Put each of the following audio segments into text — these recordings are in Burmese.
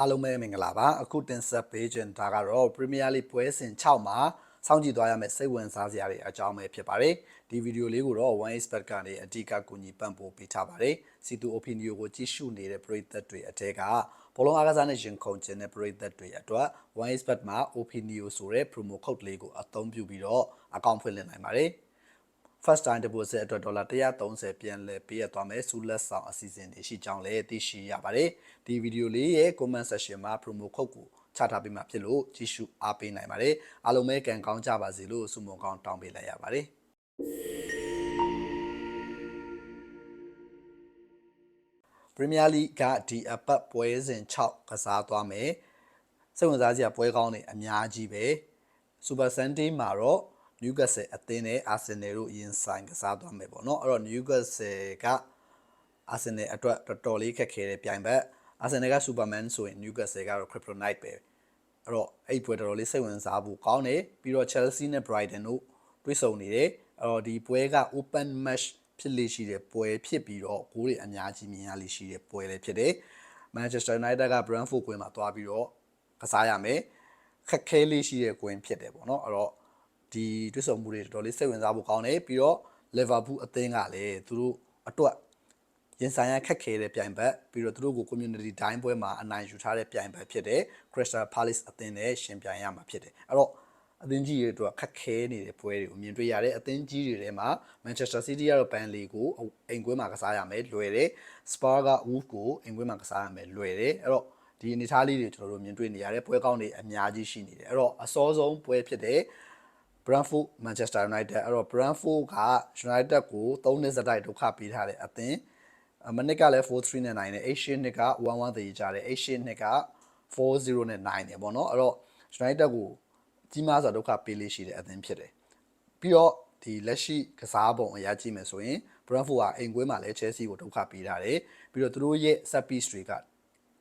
အားလုံးပဲမင်္ဂလာပါအခုတင်ဆက်ပေးခြင်းဒါကတော့ Premier League ပွဲစဉ်6မှာစောင့်ကြည့်သွားရမယ့်စိတ်ဝင်စားစရာတွေအကြောင်းပဲဖြစ်ပါတယ်ဒီဗီဒီယိုလေးကိုတော့ One Expert ကနေအဓိကကူညီပံ့ပိုးပေးထားပါတယ်စီတူ opinion ကိုကြည့်ရှုနေတဲ့ပရိသတ်တွေအထက်ကဘောလုံးအားကစားနဲ့ရင်ခုန်ခြင်းတဲ့ပရိသတ်တွေအတွက် One Expert မှာ opinion ဆိုတဲ့ promo code လေးကိုအသုံးပြုပြီးတော့အကောင့်ဖွင့်လှစ်နိုင်ပါတယ် first time deposit အတွက်ဒေါ်လာ130ပြန်လည်ပေးရသွားမယ်စူလက်ဆောင်အစီအစဉ်တွေရှိကြောင်းလည်းသိရှိရပါတယ်ဒီဗီဒီယိုလေးရဲ့ comment section မှာ promo code ကိုချထားပေးမှာဖြစ်လို့ကြည့်ရှုအားပေးနိုင်ပါတယ်အားလုံးပဲကံကောင်းကြပါစေလို့ဆုမွန်ကောင်းတောင်းပေးလိုက်ရပါတယ်ပရီးမီးယားလိကဒီအပတ်ပွဲစဉ်6ကစားသွားမယ်စိတ်ဝင်စားစရာပွဲကောင်းတွေအများကြီးပဲစူပါဆ န်ဒေးမှာတော့ Newcastle အသင်းနဲ့ Arsenal တို့ရင်ဆိုင်ကစားသွားမယ်ပေါ့နော်အဲ့တော့ Newcastle က Arsenal အတွက်တော်တော်လေးခက်ခဲတဲ့ပြိုင်ဘက် Arsenal က Superman ဆိုရင် Newcastle ကတော့ Kryptonite ပဲအဲ့တော့အဲ့ပွဲတော်တော်လေးစိတ်ဝင်စားဖို့ကောင်းတယ်ပြီးတော့ Chelsea နဲ့ Brighton တို့တွေ့ဆုံနေတယ်အဲ့တော့ဒီပွဲက open match ဖြစ်လေရှိတဲ့ပွဲဖြစ်ပြီးတော့ဂိုးတွေအများကြီးမြင်ရလေရှိတဲ့ပွဲလည်းဖြစ်တယ် Manchester United က Brentford ကွင်းမှာသွားပြီးတော့ကစားရမယ်ခက်ခဲလေးရှိတဲ့ကွင်းဖြစ်တယ်ပေါ့နော်အဲ့တော့ ဒီတွစ်ဆုံမှုတွေတော်တော်လေးစိတ်ဝင်စားဖို့ကောင်းတယ်ပြီးတော့ Liverpool အသင်းကလည်းသူတို့အတွက်ရင်ဆိုင်ရခက်ခဲတဲ့ပြိုင်ဘက်ပြီးတော့သူတို့ကို community တိုင်းပွဲမှာအနိုင်ယူထားတဲ့ပြိုင်ဘက်ဖြစ်တဲ့ Crystal Palace အသင်းနဲ့ရှင်ပြိုင်ရမှာဖြစ်တယ်အဲ့တော့အသင်းကြီးတွေအတွက်ခက်ခဲနေတဲ့ပွဲတွေကိုမြင်တွေ့ရတဲ့အသင်းကြီးတွေထဲမှာ Manchester City ကတော့ Burnley ကိုအိမ်ကွင်းမှာကစားရမယ်လွယ်တယ် Spurs က Wolves ကိုအိမ်ကွင်းမှာကစားရမယ်လွယ်တယ်အဲ့တော့ဒီအနေအထားလေးတွေကျွန်တော်တို့မြင်တွေ့နေရတဲ့ပွဲကောင်းတွေအများကြီးရှိနေတယ်အဲ့တော့အစောဆုံးပွဲဖြစ်တဲ့ Brentford Manchester United အဲ့တော့ Brentford က United ကို3နှစ်စတိုက်ဒုက္ခပေးထားတဲ့အသင်းမနစ်ကလည်း4-3နဲ့နိုင်တယ် Asian နှစ်က1-1တည်ကြတယ် Asian နှစ်က4-0နဲ့နိုင်တယ်ပေါ့နော်အဲ့တော့ United ကိုကြီးမားစွာဒုက္ခပေးလေးရှိတဲ့အသင်းဖြစ်တယ်ပြီးတော့ဒီလက်ရှိကစားပုံအရာကြည့်မယ်ဆိုရင် Brentford ကအိမ်ကွင်းမှာလည်း Chelsea ကိုဒုက္ခပေးထားတယ်ပြီးတော့သူတို့ရဲ့ set piece တွေက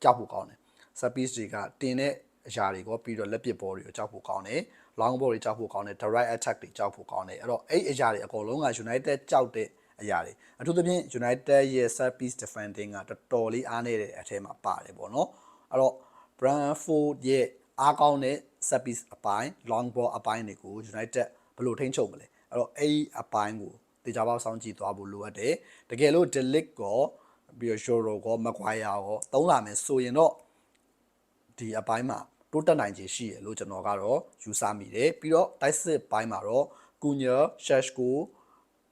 ကြောက်ဖို့ကောင်းတယ် set piece တွေကတင်တဲ့အရာတွေကိုပြီးတော့လက်ပစ်ဘောတွေကိုကြောက်ဖို့ကောင်းတယ် long ball တွေကြောက်ဖို့ကောင်းတယ် direct attack တွေကြောက်ဖို့ကောင်းတယ်အဲ့တော့အဲ့အရာတွေအကုန်လုံးက United ကြောက်တဲ့အရာတွေအထူးသဖြင့် United ရဲ့ set piece defending ကတော်တော်လေးအားနေတဲ့အထဲမှာပါတယ်ပေါ့နော်အဲ့တော့ Brentford ရဲ့အားကောင်းတဲ့ set piece အပိုင်း long ball အပိုင်းတွေကို United ဘယ်လိုထိန်းချုပ်မလဲအဲ့တော့အဲ့အပိုင်းကိုတေချာပေါက်စောင့်ကြည့်သွားဖို့လိုအပ်တယ်တကယ်လို့ Delic ကောပြီးတော့ Joro ကော Maguire ကောသုံးလာမယ်ဆိုရင်တော့ဒီအပိုင်းမှာ တိုးတက်နိုင်ခြေရှိရလို့ကျွန်တော်ကတော့ယူဆမိတယ်ပြီးတော့တိုက်စစ်ပိုင်းမှာတော့ကူညာရှက်ကို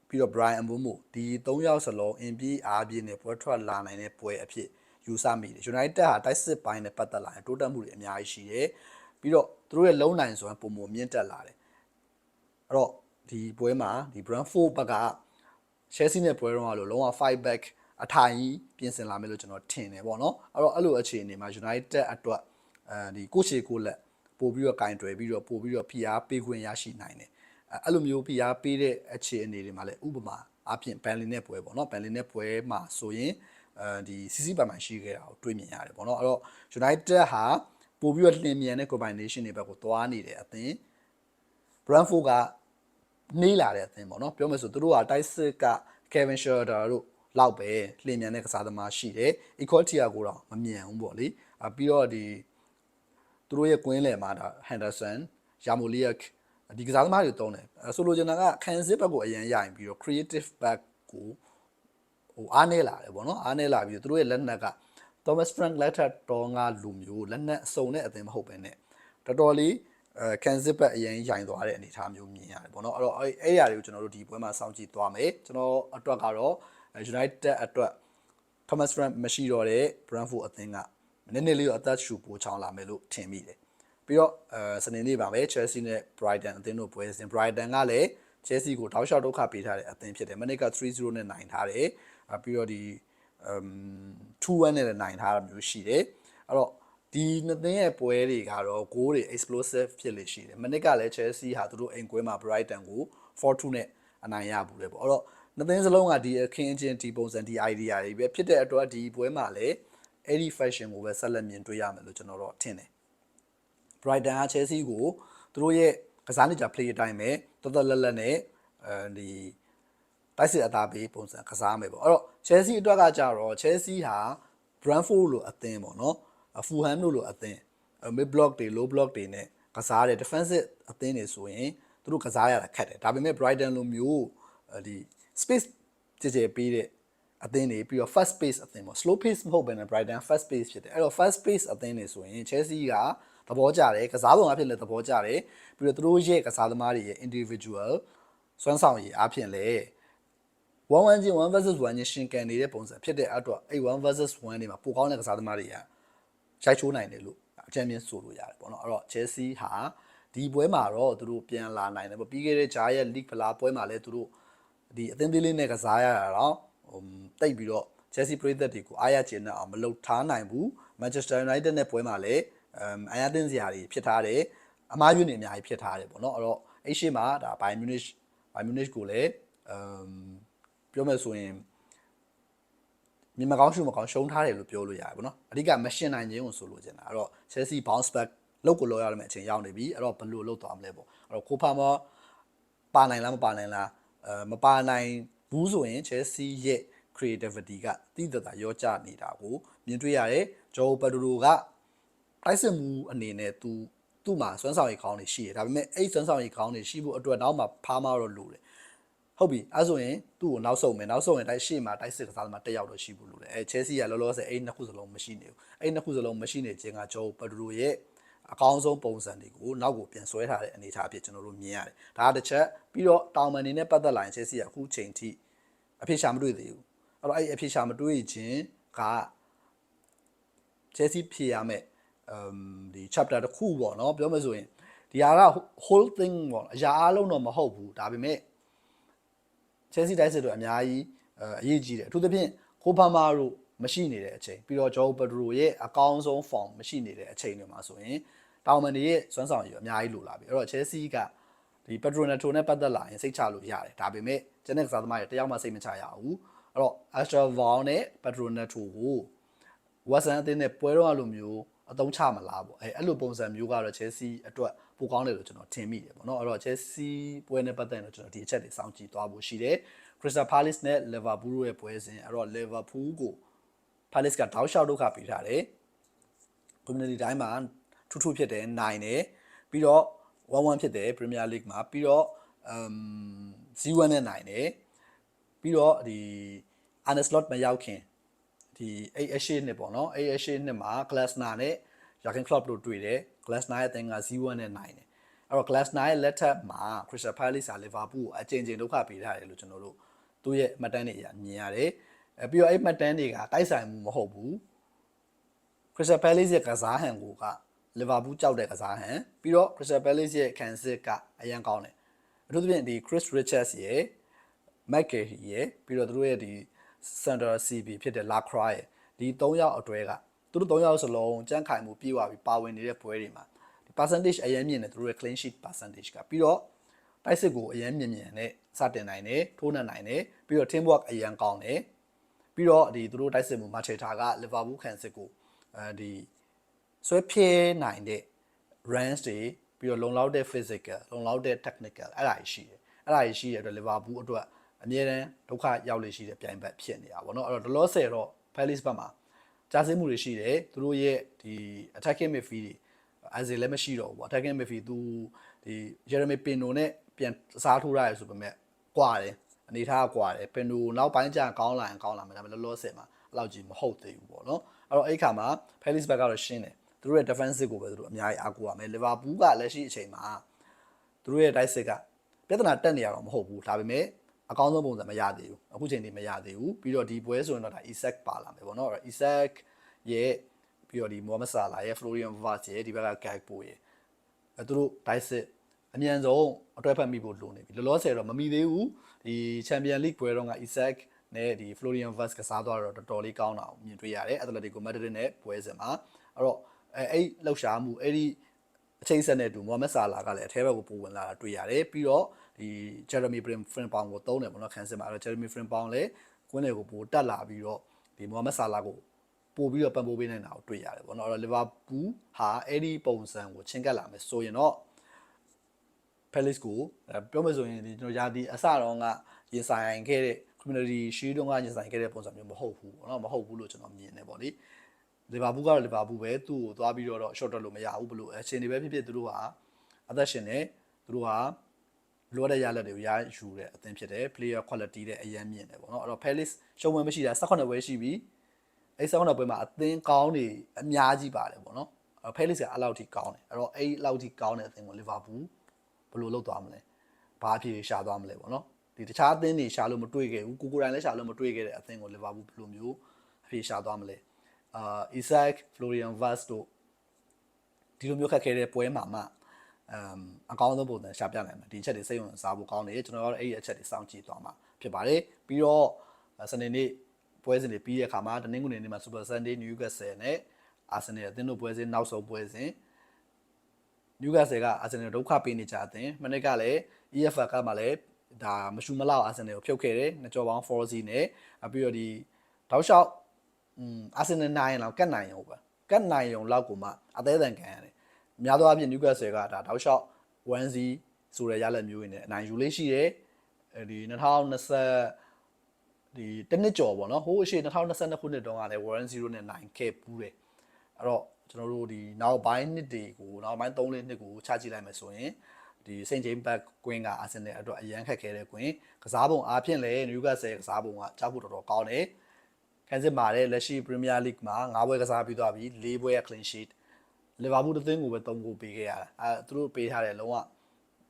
ပြီးတော့ Brian Mbomo ဒီ၃ယောက်စလုံးအင်ပြီးအားပြင်းနဲ့ပွဲထွက်လာနိုင်တဲ့ပွဲအဖြစ်ယူဆမိတယ် United ဟာတိုက်စစ်ပိုင်းနဲ့ပတ်သက်လာရင်တိုးတက်မှုတွေအများကြီးရှိတယ်ပြီးတော့သူတို့ရဲ့လုံနိုင်စွမ်းပုံမမြင့်တက်လာတယ်အဲ့တော့ဒီပွဲမှာဒီ Brentford ဘက်က Chelsea နဲ့ပွဲတော့လို့လုံးဝ5 back အထိုင်ကြီးပြင်ဆင်လာမယ်လို့ကျွန်တော်ထင်တယ်ပေါ့နော်အဲ့တော့အဲ့လိုအခြေအနေမှာ United အတွက် အဲဒီကိုချေကိုလက်ပို့ပြီးတော့ကင်တွယ်ပြီးတော့ပို့ပြီးတော့ဖိအားပေးခွင့်ရရှိနိုင်တယ်အဲ့လိုမျိုးဖိအားပေးတဲ့အခြေအနေတွေမှာလည်းဥပမာအပြင်ဘန်လင်နဲ့ပွဲပေါ့နော်ဘန်လင်နဲ့ပွဲမှာဆိုရင်အဲဒီစီစီပိုင်ပိုင်ရှိခဲ့တာကိုတွေးမြင်ရတယ်ပေါ့နော်အဲ့တော့ United ဟာပို့ပြီးတော့လင်မြန်တဲ့ combination တွေဘက်ကိုသွားနေတယ်အသင်း Brentford ကနှေးလာတဲ့အသင်းပေါ့နော်ပြောမယ်ဆိုသူတို့ကတိုက်စစ်က Kevin Schroeder တို့လောက်ပဲလင်မြန်တဲ့ကစားသမားရှိတယ် equality ကိုတော့မမြန်ဘူးပေါ့လေအပြီးတော့ဒီ သူတို့ရဲ့ကွင်းလယ်မှာဒါ Henderson Yarmolenko ဒီကစားသမားတွေတုံးတယ်ဆိုလိုချင်တာကခံစစ်ဘက်ကိုအရင်ရရင်ပြီးတော့ creative back ကိုဟိုအားနေလာတယ်ပေါ့နော်အားနေလာပြီးသူတို့ရဲ့လက်နက်က Thomas Frank လက်ထက်တော်ငါလူမျိုးလက်နက်အစုံတဲ့အသင်းမဟုတ်ပဲနဲ့တော်တော်လေးအဲကန်စစ်ဘက်အရင်ရိုင်သွားတဲ့အနေအထားမျိုးမြင်ရတယ်ပေါ့နော်အဲ့တော့အဲ့အဲ့အရာတွေကိုကျွန်တော်တို့ဒီပွဲမှာစောင့်ကြည့်သွားမယ်ကျွန်တော်အတွက်ကတော့ United အတွက် Thomas Frank မရှိတော့တဲ့ Brentford အသင်းက နည်းနည်းလေးတော့အသက်ရှူပိုချောင်းလာမယ်လို့ထင်မိတယ်ပြီးတော့အဲစနေနေ့ပါပဲ Chelsea နဲ့ Brighton အသင်းတို့ပွဲစဉ် Brighton ကလည်း Chelsea ကိုတောက်လျှောက်ဒုက္ခပေးထားတဲ့အသင်းဖြစ်တယ်မနေ့က3-0နဲ့နိုင်ထားတယ်ပြီးတော့ဒီ um 2-1နဲ့လည်းနိုင်ထားတာမျိုးရှိတယ်အဲ့တော့ဒီနှစ်သင်းရဲ့ပွဲတွေကတော့ဂိုးတွေ explosive ဖြစ်လေရှိတယ်မနစ်ကလည်း Chelsea ဟာသူတို့အိမ်ကွင်းမှာ Brighton ကို4-2နဲ့အနိုင်ရဘူးလေပေါ့အဲ့တော့နှစ်သင်းစလုံးကဒီအခင်းအကျင်းဒီပုံစံဒီ idea တွေပဲဖြစ်တဲ့အတွက်ဒီပွဲမှာလည်း အဲ့ဒီ fashion ကိုပဲဆက်လက်မြင်တွေ့ရမယ်လို့ကျွန်တော်တို့ထင်တယ် Brighton က Chelsea ကိုသူတို့ရဲ့ကစားနေကြ play အတိုင်းပဲတော်တော်လက်လက်နဲ့အဲဒီတိုက်စစ်အသားပေးပုံစံကစားမယ်ပေါ့အဲ့တော့ Chelsea အတွက်ကကြတော့ Chelsea ဟာ Brentford လိုအသင်းပေါ့နော်ဖူဟမ်တို့လိုအသင်း mid block တွေ low block တွေနဲ့ကစားတဲ့ defensive အသင်းတွေဆိုရင်သူတို့ကစားရတာခက်တယ်ဒါပေမဲ့ Brighton လိုမျိုးဒီ space ကြည်ကြဲပေးတဲ့ အသင်းတွေပြီးတော့ fast pace အသင်းပေါ့ slow pace မဟုတ်ဘဲနဲ့ Brighton fast pace ဖြစ်တယ်အဲ့တော့ fast pace အသင်းတွေဆိုရင် Chelsea ကသဘောကျတယ်ကစားပုံအဖြစ်လည်းသဘောကျတယ်ပြီးတော့သူတို့ရဲ့ကစားသမားတွေရဲ့ individual စွမ်းဆောင်ရည်အဖြစ်လည်း1 1ချင်း1 versus 1ချင်းရှင်ကန်နေတဲ့ပုံစံဖြစ်တဲ့အတွက်အဲ့1 versus 1တွေမှာပိုကောင်းတဲ့ကစားသမားတွေကရိုက်ချိုးနိုင်တယ်လို့အကြံဉာဏ်ဆိုလို့ရတယ်ပေါ့နော်အဲ့တော့ Chelsea ဟာဒီပွဲမှာတော့သူတို့ပြန်လာနိုင်တယ်ပေါ့ပြီးခဲ့တဲ့ Jar ရဲ့ League ဖလားပွဲမှာလည်းသူတို့ဒီအသင်းသေးလေးနဲ့ကစားရတာတော့ဟို တိတ်ပြီးတော့ Chelsea ပရိသတ်တွေကိုအားရကျေနပ်အောင်မလုပ်ထားနိုင်ဘူး Manchester United နဲ့ပွဲမှာလည်းအမ်အားရတင်စရာတွေဖြစ်ထားတယ်အမားယွန်းနေအများကြီးဖြစ်ထားတယ်ပေါ့နော်အဲ့တော့အဲ့ရှိမှာဒါ Bayern Munich Bayern Munich ကိုလည်းအမ်ပြောမယ်ဆိုရင်မြင်မကောင်းရှုမကောင်းရှုံးထားတယ်လို့ပြောလို့ရတယ်ပေါ့နော်အဓိကမရှင်နိုင်ခြင်းကိုဆိုလိုချင်တာအဲ့တော့ Chelsea bounce back လောက်ကိုလောက်ရမယ့်အချိန်ရောက်နေပြီအဲ့တော့ဘယ်လိုလုပ်သွားမလဲပေါ့အဲ့တော့ကိုဖာမောပါနိုင်လားမပါနိုင်လားအဲမပါနိုင်ဘူးဆိုရင် Chelsea ရဲ့ creativity ကတိတတရောကြနေတာကိုမြင်တွေ့ရတယ်ဂျိုပဒရိုကတိုက်စစ်မှုအနေနဲ့သူသူ့မှာစွမ်းဆောင်ရည်ကောင်းနေရှိတယ်ဒါပေမဲ့အဲ့စွမ်းဆောင်ရည်ကောင်းနေရှိဖို့အတွက်နောက်မှဖားမတော့လိုတယ်ဟုတ်ပြီအဲဆိုရင်သူ့ကိုနောက်ဆုံးမယ်နောက်ဆုံးရင်တိုက်ရှေ့မှာတိုက်စစ်ကစားသမားတက်ရောက်တော့ရှိဘူးလို့လေအဲ Chelsea ကလောလောဆယ်အဲ့နှစ်ခုစလုံးမရှိနေဘူးအဲ့နှစ်ခုစလုံးမရှိနေခြင်းကဂျိုပဒရိုရဲ့အကောင်းဆုံးပုံစံတွေကိုနောက်ကိုပြန်ဆွဲထားတဲ့အနေအထားအဖြစ်ကျွန်တော်တို့မြင်ရတယ်။ဒါကတစ်ချက်ပြီးတော့တောင်မန်နေနဲ့ပတ်သက်လာရင် Chelsea ကအခုချိန်ထိအဖြစ်ရှာမတွေ့သေးဘူး။ အဲ့တော့အဲ့အဖြစ်ရှာမတွေ့ခြင်းက Chelsea ဖြေရမယ်အမ်ဒီ chapter တစ်ခုပေါ့နော်ပြောမယ်ဆိုရင်ဒီဟာက whole thing ပေါ့အရာအလုံးတော့မဟုတ်ဘူးဒါပေမဲ့ Chelsea တိုက်စစ်တို့အများကြီးအရေးကြီးတယ်အထူးသဖြင့်ကိုဖာမာတို့မရှိနေတဲ့အချိန်ပြီးတော့ဂျော်ပဒရိုရဲ့အကောင်းဆုံး form မရှိနေတဲ့အချိန်တွေမှာဆိုရင်တောင်မန်တွေရဲ့စွမ်းဆောင်ရည်အများကြီးလိုလာပြီအဲ့တော့ Chelsea ကဒီပက်ဒရိုနက်တိုနဲ့ပတ်သက်လာရင်စိတ်ချလို့ရတယ်ဒါပေမဲ့ကျန်တဲ့ကစားသမားတွေတယောက်မှစိတ်မချရဘူး အဲ့တော့ Astra Val နဲ့ Pedroneto ကိုဝက်ဆန်အသင်းနဲ့ပွဲတော့အလိုမျိုးအသုံးချမလားပေါ့အဲအဲ့လိုပုံစံမျိုးကတော့ Chelsea အတွက်ပိုကောင်းတယ်လို့ကျွန်တော်ထင်မိတယ်ပေါ့နော်အဲ့တော့ Chelsea ပွဲနဲ့ပတ်သက်ရင်တော့ကျွန်တော်ဒီအချက်တွေစောင့်ကြည့်သွားဖို့ရှိတယ် Crystal Palace နဲ့ Liverpool ရဲ့ပွဲစဉ်အဲ့တော့ Liverpool ကို Palace ကတောက်လျှောက်ဒုက္ခပေးထားတယ် community တိုင်းမှာထူးထူးဖြစ်တယ်နိုင်တယ်ပြီးတော့1-1ဖြစ်တယ် Premier League မှာပြီးတော့ um 0-1နဲ့နိုင်တယ် ပြီးတော့ဒီ Arne Slot မရောက်ခင်ဒီအဲ့အရှိနှစ်ပေါ့နော်အဲ့အရှိနှစ်မှာ Glasner နဲ့ Jurgen Klopp တို့တွေ့တယ် Glasner ရဲ့အသင်းက0-1နဲ့နိုင်တယ်အဲ့တော့ Glasner ရဲ့လက်ထက်မှာ Crystal Palace က Liverpool ကိုအကျဉ်းချင်းဒုက္ခပေးထားတယ်လို့ကျွန်တော်တို့သူ့ရဲ့မှတ်တမ်းတွေအရမြင်ရတယ်အဲပြီးတော့အဲ့မှတ်တမ်းတွေကတိုက်ဆိုင်မှုမဟုတ်ဘူး Crystal Palace ရဲ့ကစားဟန်ကိုက Liverpool ကြောက်တဲ့ကစားဟန်ပြီးတော့ Crystal Palace ရဲ့ခံစစ်ကအရန်ကောင်းတယ်အထူးသဖြင့်ဒီ Chris Richards ရဲ့ McGahey ရဲ့ပြီးတော့သူတို့ရဲ့ဒီ Center CB ဖြစ်တဲ့ Lacroix ရဲ့ဒီ၃ယောက်အတွဲကသူတို့၃ယောက်စလုံးကြန့်ခိုင်မှုပြေးသွားပြီးပါဝင်နေတဲ့ပွဲတွေမှာဒီ percentage အရင်မြင့်တယ်သူတို့ရဲ့ clean sheet percentage ကပြီးတော့တိုက်စစ်ကိုအရင်မြင့်မြင့်နဲ့စတင်နိုင်တယ်ထိုးနှံနိုင်တယ်ပြီးတော့ teamwork အရင်ကောင်းတယ်ပြီးတော့ဒီသူတို့တိုက်စစ်မှု Mateta က Liverpool ခံစစ်ကိုအဲဒီဆွဲဖြဲနိုင်တဲ့ runs တွေပြီးတော့လုံလောက်တဲ့ physical လုံလောက်တဲ့ technical အဲ့ဒါကြီးရှိတယ်အဲ့ဒါကြီးရှိတဲ့အတွက် Liverpool အတွက် အမြဲတမ်းဒုက္ခရောက်လေရှိတဲ့ပြိုင်ဘက်ဖြစ်နေတာပေါ့နော်အဲ့တော့ loss တော့ Palace ဘက်မှာကြားစင်းမှုတွေရှိတယ်သူတို့ရဲ့ဒီ attacking midfield တွေအဲဇေလည်းမရှိတော့ဘူးပေါ့ attacking midfield သူဒီ Jeremy Pino နဲ့ပြန်စားထိုးရတယ်ဆိုပေမဲ့ကွာတယ်အနေထားကွာတယ် Pino နောက်ပိုင်းကျကောင်းလာရင်ကောင်းလာမှာဒါပေမဲ့ loss မှာအဲ့လောက်ကြီးမဟုတ်သေးဘူးပေါ့နော်အဲ့တော့အဲ့ခါမှာ Palace ဘက်ကတော့ရှင်းတယ်သူတို့ရဲ့ defensive ကိုပဲသူတို့အများကြီးအားကိုးရမယ် Liverpool ကလက်ရှိအချိန်မှာသူတို့ရဲ့ dice ကပြဿနာတက်နေရတော့မဟုတ်ဘူးဒါပေမဲ့ အကောင်းဆုံးပုံစံမရသေးဘူးအခုချိန်ထိမရသေးဘူးပြီးတော့ဒီပွဲဆိုရင်တော့ဒါ Isaac ပါလာမယ်ပေါ့နော် Isaac ရဲ့ပြီးတော့ဒီ Mohamed Salah ရဲ့ Florian Wirtz ရဲ့ဒီဘက်က Gakpo ရဲ့အဲသူတို့ dice အမြန်ဆုံးအတွဲဖက်မိဖို့လိုနေပြီလောလောဆယ်တော့မမိသေးဘူးဒီ Champion League ပွဲတော့က Isaac နဲ့ဒီ Florian Wirtz ကစားသွားတော့တော်တော်လေးကောင်းတာကိုမြင်တွေ့ရတယ် Atletico Madrid နဲ့ပွဲစဉ်မှာအဲ့တော့အဲအဲ့လှုပ်ရှားမှုအဲ့ဒီအချိန်ဆက်နဲ့တူမိုဟာမက်ဆာလာကလည်းအထဲဘက်ကိုပိုဝင်လာတာတွေ့ရတယ်ပြီးတော့ ဒီ Jeremy Frimpong ကိုသုံးတယ်ပေါ့နော်ခန်းစစ်မှာအဲ့တော့ Jeremy Frimpong လည်းကွင်းတွေကိုပိုတက်လာပြီးတော့ဒီမိုဟာမက်ဆာလာကိုပို့ပြီးတော့ပံ့ပိုးပေးနေတာကိုတွေ့ရတယ်ပေါ့နော်အဲ့တော့လီဗာပူးဟာအဲ့ဒီပုံစံကိုချင်းကပ်လာမယ်ဆိုရင်တော့ Palace ကိုပြောမယ်ဆိုရင်ဒီကျွန်တော်ယာဒီအစတော့ကရင်ဆိုင်ခဲ့တဲ့ community shield တုန်းကရင်ဆိုင်ခဲ့တဲ့ပုံစံမျိုးမဟုတ်ဘူးပေါ့နော်မဟုတ်ဘူးလို့ကျွန်တော်မြင်တယ်ပေါ့လေလီဗာပူးကတော့လီဗာပူးပဲသူ့ကိုသွားပြီးတော့ short တက်လို့မရဘူးဘလို့အချိန်တွေပဲဖြစ်ဖြစ်သူတို့ဟာအသက်ရှင်နေသူတို့ဟာ လိုတဲ့ရလက်တွေကိုရယူတဲ့အသင်းဖြစ်တယ် player quality တဲ့အရန်မြင့်တယ်ပေါ့နော်အဲ့တော့ Palace ရှုံးဝင်မရှိတာ18ပွဲရှိပြီအဲ့18ပွဲမှာအသင်းကောင်းနေအများကြီးပါတယ်ပေါ့နော်အဲ့တော့ Palace ကအဲ့လောက်ထိကောင်းတယ်အဲ့တော့အဲ့လောက်ထိကောင်းတဲ့အသင်းကို Liverpool ဘယ်လိုလုပ်သွားမလဲဘာအဖြစ်ရှာသွားမလဲပေါ့နော်ဒီတခြားအသင်းတွေရှာလို့မတွေ့ခဲ့ဘူးကိုကိုတိုင်လည်းရှာလို့မတွေ့ခဲ့တဲ့အသင်းကို Liverpool ဘယ်လိုမျိုးအဖြစ်ရှာသွားမလဲအာ Isaac Florian Vaz တို့ဒီလိုမျိုးခက်ခဲတဲ့ပွဲမှာမှ အမ်အကောင်းဆုံးပုံစံရှာပြနိုင်မှာဒီအချက်တွေစိတ်ဝင်စားဖို့ကောင်းတယ်ကျွန်တော်ကတော့အဲ့ဒီအချက်တွေစောင့်ကြည့်သွားမှာဖြစ်ပါတယ်ပြီးတော့စနေနေ့ပွဲစဉ်တွေပြီးတဲ့အခါမှာတနင်္ဂနွေနေ့မှာ Super Sunday Newcastle နဲ့ Arsenal အသင်းတို့ပွဲစဉ်နောက်ဆုံးပွဲစဉ် Newcastle က Arsenal ဒုက္ခပေးနေကြအသင်းမနေ့ကလည်း EFL ကမှလည်းဒါမရှူမလောက် Arsenal ကိုဖြုတ်ခဲ့တယ်နှစ်ကြော်ပေါင်း 4C နဲ့ပြီးတော့ဒီတောက်လျှောက်อืม Arsenal နိုင်လောက်ကတ်နိုင်ရုံပဲကတ်နိုင်ရုံလောက်ကိုမှအသေးအံခံရတယ် များသောအားဖြင့် Newcastle ကဒါတောက်လျှောက် 1C ဆိုတဲ့ရလက်မျိုးတွေနဲ့အနိုင်ယူလေးရှိတယ်အဲဒီ2020ဒီတစ်နှစ်ကျော်ပေါ့နော်ဟိုးအရှိ2022ခုနှစ်တုန်းကလည်း Warren 0နဲ့နိုင်ခဲ့ပူးတယ်အဲ့တော့ကျွန်တော်တို့ဒီနောက်ပိုင်းနှစ်တွေကိုနောက်ပိုင်း3လေးနှစ်ကိုချကြည့်လိုက်မယ်ဆိုရင်ဒီ St James Park ကွင်းက Arsenal အတွက်အရန်ခက်ခဲတဲ့ကွင်းကစားပုံအားဖြင့်လည်း Newcastle ကစားပုံကကြောက်ဖို့တော်တော်ကောင်းတယ်ခံစစ်မာတဲ့လက်ရှိ Premier League မှာ9ပွဲကစားပြီးသွားပြီ4ပွဲ clean sheet လီဗာပူးတစ်သင်းကိုပဲ3ဂိုးပေးခဲ့ရတာအဲသူတို့ပေးထားတဲ့လုံးဝ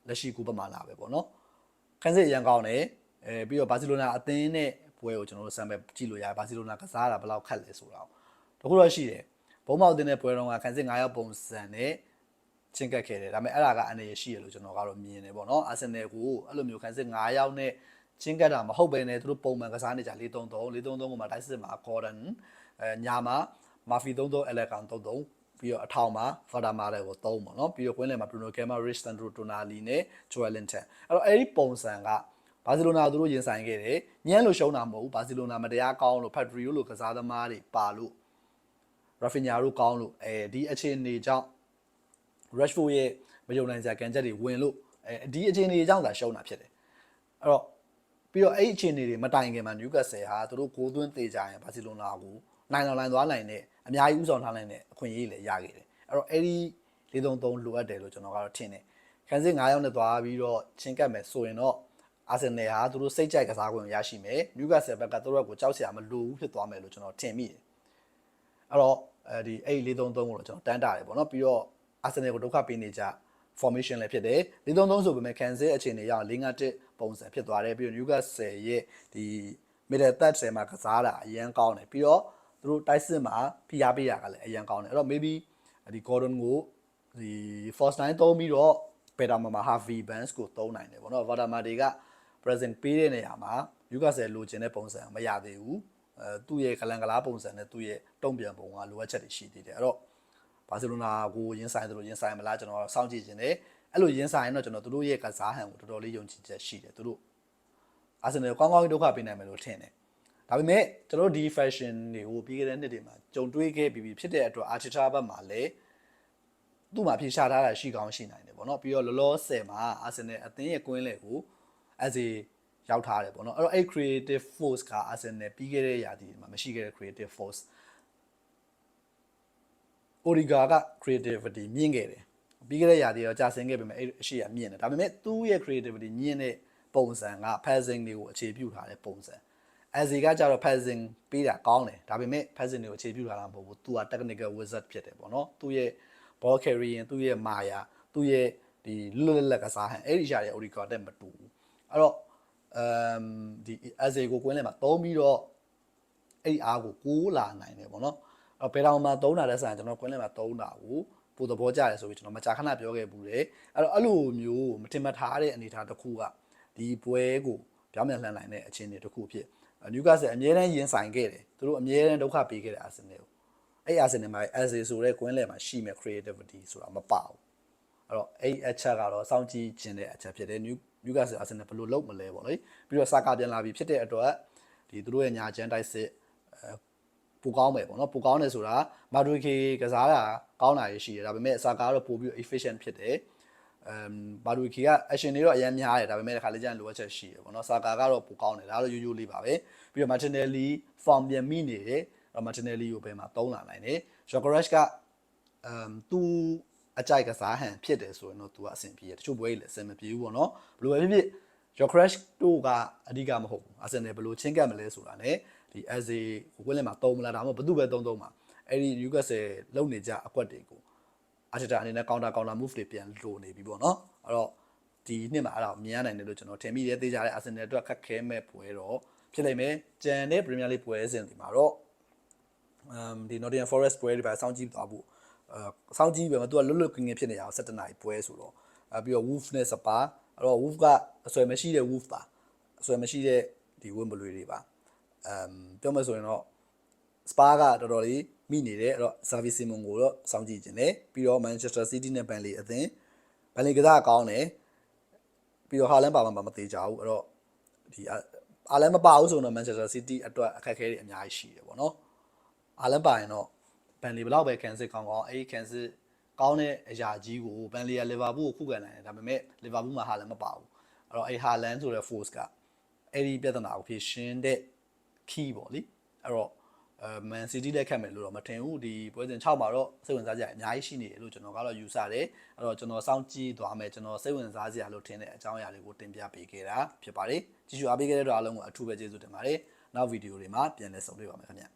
လက်ရှိကူပမာလာပဲပေါ့နော်ခန်းစစ်အရန်ကောင်းတယ်အဲပြီးတော့ဘာစီလိုနာအသင်းနဲ့ပွဲကိုကျွန်တော်တို့စမ်းပဲကြည့်လို့ရတယ်ဘာစီလိုနာကစားတာဘယ်လောက်ခက်လဲဆိုတာတခုတော့ရှိတယ်ဘုံမောက်အသင်းနဲ့ပွဲတော့ကခန်းစစ်9ရောက်ပုံစံနဲ့ချင်းကပ်ခဲ့တယ်ဒါပေမဲ့အဲ့ဒါကအနေရရှိရလို့ကျွန်တော်ကတော့မြင်တယ်ပေါ့နော်အာဆင်နယ်ကိုအဲ့လိုမျိုးခန်းစစ်9ရောက်နဲ့ချင်းကပ်တာမဟုတ်ပဲねသူတို့ပုံမှန်ကစားနေကြ4-3-3 4-3-3ကိုမှတိုက်စစ်မှာ Gordon အဲညာမှာ Murphy 3-3 Elecan 3-3 ပြီးတော့အထောင်မှာ Fada Mare ကိုသုံးပေါ့နော်ပြီးတော့ကွင်းလယ်မှာ Bruno Gemma, Rich Sandro Tonali နဲ့ Joelinton အဲ့တော့အဲ့ဒီပုံစံကဘာစီလိုနာသူတို့ရင်ဆိုင်ခဲ့တယ်ညံ့လို့ရှုံးတာမဟုတ်ဘူးဘာစီလိုနာမတရားကောင်းလို့ Fabrizio လို့ကစားသမားတွေပါလို့ Rafinha တို့ကောင်းလို့အဲဒီအခြေအနေကြောင့် Rashford ရဲ့မယုံနိုင်စရာကံချက်တွေဝင်လို့အဲဒီအခြေအနေကြောင့်သာရှုံးတာဖြစ်တယ်အဲ့တော့ပြီးတော့အဲ့ဒီအခြေအနေတွေမတိုင်ခင်မှာ Newcastle ဟာသူတို့ကိုသွင်းသေးကြရင်ဘာစီလိုနာကို နိုင်တော်နိုင်သွားနိုင်တဲ့အများကြီးဥဆောင်ထားနိုင်တဲ့အခွင့်အရေးလည်းရခဲ့တယ်အဲ့တော့အဲ့ဒီ433လိုအပ်တယ်လို့ကျွန်တော်ကတော့ထင်တယ်ခန်းစစ်9ရောက်နဲ့သွားပြီးတော့ချင်းကပ်မယ်ဆိုရင်တော့အာဆင်နယ်ဟာသူတို့စိတ်ကြိုက်ကစားခွင့်ရရှိမယ်နျူကာဆယ်ဘက်ကသူတို့ကကြောက်စရာမလိုဘူးဖြစ်သွားမယ်လို့ကျွန်တော်ထင်မိတယ်အဲ့တော့အဲဒီအဲ့433ကိုတော့ကျွန်တော်တန်းတာတယ်ပေါ့နော်ပြီးတော့အာဆင်နယ်ကိုဒုက္ခပေးနေကြ formation လည်းဖြစ်တယ်433ဆိုပေမဲ့ကန်ဆယ်အခြေအနေရအောင်5-1ပုံစံဖြစ်သွားတယ်ပြီးတော့ Newcastle ရဲ့ဒီ middle third ဆယ်မှာကစားတာအရန်ကောင်းတယ်ပြီးတော့ သူတို့တိုက်စစ်မှာဖိအားပေးရကလည်းအရန်ကောင်းတယ်အဲ့တော့ maybe ဒီ Gordon ကိုဒီ force 9သုံးပြီးတော့ better မှာ Harvey Barnes ကိုသုံးနိုင်တယ်ပေါ့နော် Vardama တွေက present ပေးတဲ့နေရာမှာ Newcastle လိုချင်တဲ့ပုံစံမရသေးဘူးအဲသူ့ရဲ့ကလန်ကလားပုံစံနဲ့သူ့ရဲ့တုံ့ပြန်ပုံကလိုအပ်ချက်တွေရှိသေးတယ်အဲ့တော့ဘာစီလိုနာကိုရင်ဆိုင်တယ်လို့ရင်ဆိုင်မလားကျွန်တော်စောင့်ကြည့်ခြင်းတယ်အဲ့လိုရင်ဆိုင်ရင်တော့ကျွန်တော်တို့ရဲ့ကစားဟန်ကိုတော်တော်လေးယုံကြည်ချက်ရှိတယ်သူတို့အာဆင်နယ်ကောင်းကောင်းဒုက္ခပေးနိုင်မယ်လို့ထင်တယ် ဒါပေမဲ့ကျွန်တော်တို့ဒီ fashion တွေကိုပြီးခဲ့တဲ့နှစ်တွေမှာကြုံတွေ့ခဲ့ပြီးပြီဖြစ်တဲ့အတွက် Arteta ဘက်မှာလည်းသူ့မှာဖြေရှာထားတာရှိကောင်းရှိနိုင်တယ်ပေါ့နော်ပြီးတော့လောလောဆယ်မှာ Arsenal အသင်းရဲ့ကွင်းလယ်ကို as a ရောက်ထားတယ်ပေါ့နော်အဲ့တော့အဲ့ creative force က Arsenal ပြီးခဲ့တဲ့ရာသီမှာမရှိခဲ့တဲ့ creative force Origa က creativity မြင့်ခဲ့တယ်ပြီးခဲ့တဲ့ရာသီတော့ကြာဆင်းခဲ့ပေမဲ့အဲ့အရှိရမြင့်တယ်ဒါပေမဲ့သူ့ရဲ့ creativity မြင့်တဲ့ပုံစံက passing တွေကိုအခြေပြုထားတဲ့ပုံစံ as ကကြတော့ passing ပေးတာကောင်းတယ်ဒါပေမဲ့ passing တွေကိုအခြေပြုထားတာမဟုတ်ဘူးသူက technical wizard ဖြစ်တယ်ပေါ့နော်သူ့ရဲ့ ball carrying သူ့ရဲ့ maya သူ့ရဲ့ဒီလွတ်လပ်လက်ကစားဟန်အဲ့ဒီရှာတဲ့ Origa တက်မတူဘူးအဲ့တော့အမ်ဒီ as ကိုကွင်းလဲမှာသုံးပြီးတော့အဲ့ဒီအားကိုကိုးလာနိုင်တယ်ပေါ့နော်အဲ့ဘယ်တော့မှသုံးတာတဲ့ဆိုင်ကျွန်တော်ကွင်းလဲမှာသုံးတာကိုပိုသဘောကျတယ်ဆိုပြီးကျွန်တော်မကြာခဏပြောခဲ့ဘူးလေအဲ့တော့အဲ့လိုမျိုးမတင်မထားတဲ့အနေအထားတစ်ခုကဒီပွဲကို ပြောင်းပြန်လှန်နိုင်တဲ့အခြေအနေတစ်ခုဖြစ်နျူကာဆယ်အမြဲတမ်းရင်ဆိုင်ခဲ့တယ်သူတို့အမြဲတမ်းဒုက္ခပေးခဲ့တဲ့အာဆင်နယ်ကိုအဲ့အာဆင်နယ်မှာ as ဆိုတဲ့ကွင်းလဲမှာရှိမဲ့ creativity ဆိုတာမပါဘူးအဲ့တော့အဲ့အချက်ကတော့စောင့်ကြည့်ခြင်းတဲ့အချက်ဖြစ်တယ်နျူနျူကာဆယ်အာဆင်နယ်ဘယ်လိုလုပ်မလဲပေါ့လေပြီးတော့စာကာပြန်လာပြီဖြစ်တဲ့အတွက်ဒီသူတို့ရဲ့ညာချမ်းတိုက်စစ်ပူကောင်းမယ်ပေါ့နော်ပူကောင်းတယ်ဆိုတာမာဒရီကေကစားတာကောင်းတာရရှိတယ်ဒါပေမဲ့စာကာကတော့ပိုပြီး efficient ဖြစ်တယ် အမ်ဘာလူခီက action တွေတော့အရင်များတယ်ဒါပေမဲ့တစ်ခါလေကျရင်လိုအပ်ချက်ရှိတယ်ပေါ့နော်စာကာကတော့ပိုကောင်းတယ်ဒါတော့ရိုးရိုးလေးပါပဲပြီးတော့ Martinelli form ပြန်မိနေတယ်တော့ Martinelli ကိုဘယ်မှာသုံးလာနိုင်တယ်။ Jokeres ကအမ်သူအကြိုက်ကစားဟန်ဖြစ်တယ်ဆိုရင်တော့သူကအဆင်ပြေတယ်တချို့ပွဲတွေလည်းအဆင်မပြေဘူးပေါ့နော်ဘယ်လိုပဲဖြစ်ဖြစ် your crash တို့ကအဓိကမဟုတ်ဘူးအာဆင်နယ်ဘယ်လိုချင်းကပ်မလဲဆိုတာ ਨੇ ဒီ as a ကိုကွင်းလင်မှာတုံးမလားဒါမှမဟုတ်ဘယ်သူပဲတုံးတုံးမှာအဲ့ဒီ Newcastle လုံနေကြအကွက်တွေကို အာတီတာအနေနဲ့ counter counter move တွေပြန်လိုနေပြီပေါ့နော်အဲ့တော့ဒီနှစ်မှာအဲ့ဒါကိုမြင်ရနိုင်တယ်လို့ကျွန်တော်ထင်မိတယ်သိကြတယ်အာဆင်နယ်အတွက်ခက်ခဲမဲ့ပွဲတော့ဖြစ်လိမ့်မယ်ကြံတဲ့ Premier League ပွဲစဉ်ဒီမှာတော့ um ဒီ Nottingham Forest ပွဲတွေပါစောင့်ကြည့်သွားဖို့အဲစောင့်ကြည့်ပဲမသူကလွတ်လွတ်ကင်းကင်းဖြစ်နေအောင်17နာရီပွဲဆိုတော့အဲပြီးတော့ Wolf နဲ့စပါအဲ့တော့ Wolf ကအဆွဲမရှိတဲ့ Wolf ပါအဆွဲမရှိတဲ့ဒီ win ဘလွေတွေပါအမ်ပြောမှဆိုရင်တော့ Spa ကတော်တော်လေးမိနေတယ်အဲ့တော့ Service Simon ကိုတော့စောင့်ကြည့်ခြင်းတယ်ပြီးတော့ Manchester City နဲ့ Burnley အသင်း Burnley ကစားကောင်းတယ်ပြီးတော့ Haaland ပါမှမသေးကြဘူးအဲ့တော့ဒီအာလန်မပါဘူးဆိုတော့ Manchester City အတွက်အခက်အခဲတွေအများကြီးရှိတယ်ပေါ့နော်အားလည်းပါရင်တော့ဘန်လီဘလောက်ပဲကန်စစ်ကောင်းကောင်းအဲ့ဒီကန်စစ်ကောင်းတဲ့အရာကြီးကိုဘန်လီကလီဗာပူးကိုခုခံနိုင်တယ်ဒါပေမဲ့လီဗာပူးမှာဟာလန်မပါဘူးအဲ့တော့အဲ့ဟာလန်ဆိုတဲ့ force ကအဲ့ဒီပြဿနာကိုဖြေရှင်းတဲ့ key ပေါ့လေအဲ့တော့အဲ မန်စီးတီးလက်ခတ်မယ်လို့တော့မထင်ဘူးဒီပွဲစဉ်6မှာတော့စိတ်ဝင်စားစရာအများကြီးရှိနေတယ်လို့ကျွန်တော်ကတော့ယူဆတယ်အဲ့တော့ကျွန်တော်စောင့်ကြည့်သွားမယ်ကျွန်တော်စိတ်ဝင်စားစရာလို့ထင်တဲ့အကြောင်းအရာလေးကိုတင်ပြပေးခဲ့တာဖြစ်ပါတယ်ကြည့်ရှုအားပေးခဲ့တဲ့အတွက်အားလုံးကိုအထူးပဲကျေးဇူးတင်ပါတယ်နောက်ဗီဒီယိုတွေမှာပြန်လည်ဆုံတွေ့ပါမယ်ခင်ဗျာ